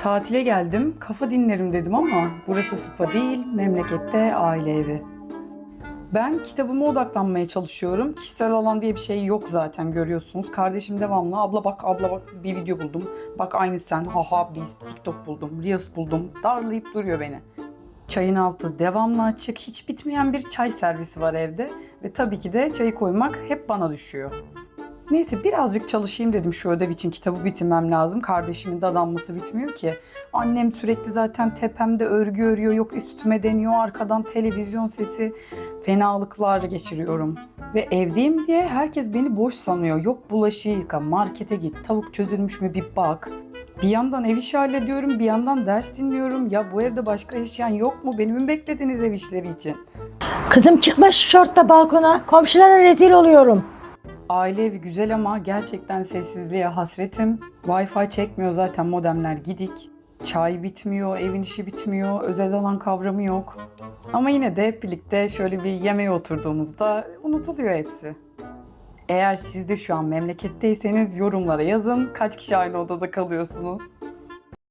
Tatile geldim, kafa dinlerim dedim ama burası spa değil, memlekette aile evi. Ben kitabıma odaklanmaya çalışıyorum. Kişisel alan diye bir şey yok zaten görüyorsunuz. Kardeşim devamlı abla bak abla bak bir video buldum. Bak aynı sen haha biz TikTok buldum, Reels buldum. Darlayıp duruyor beni. Çayın altı devamlı açık. Hiç bitmeyen bir çay servisi var evde. Ve tabii ki de çayı koymak hep bana düşüyor. Neyse birazcık çalışayım dedim şu ödev için kitabı bitirmem lazım. Kardeşimin de adanması bitmiyor ki. Annem sürekli zaten tepemde örgü örüyor. Yok üstüme deniyor arkadan televizyon sesi. Fenalıklar geçiriyorum. Ve evdeyim diye herkes beni boş sanıyor. Yok bulaşığı yıka, markete git, tavuk çözülmüş mü bir bak. Bir yandan ev işi hallediyorum, bir yandan ders dinliyorum. Ya bu evde başka yaşayan yok mu? Beni mi beklediniz ev işleri için? Kızım çıkma şu şortla balkona. Komşulara rezil oluyorum. Aile evi güzel ama gerçekten sessizliğe hasretim. Wi-Fi çekmiyor zaten modemler gidik. Çay bitmiyor, evin işi bitmiyor, özel alan kavramı yok. Ama yine de hep birlikte şöyle bir yemeğe oturduğumuzda unutuluyor hepsi. Eğer siz de şu an memleketteyseniz yorumlara yazın. Kaç kişi aynı odada kalıyorsunuz?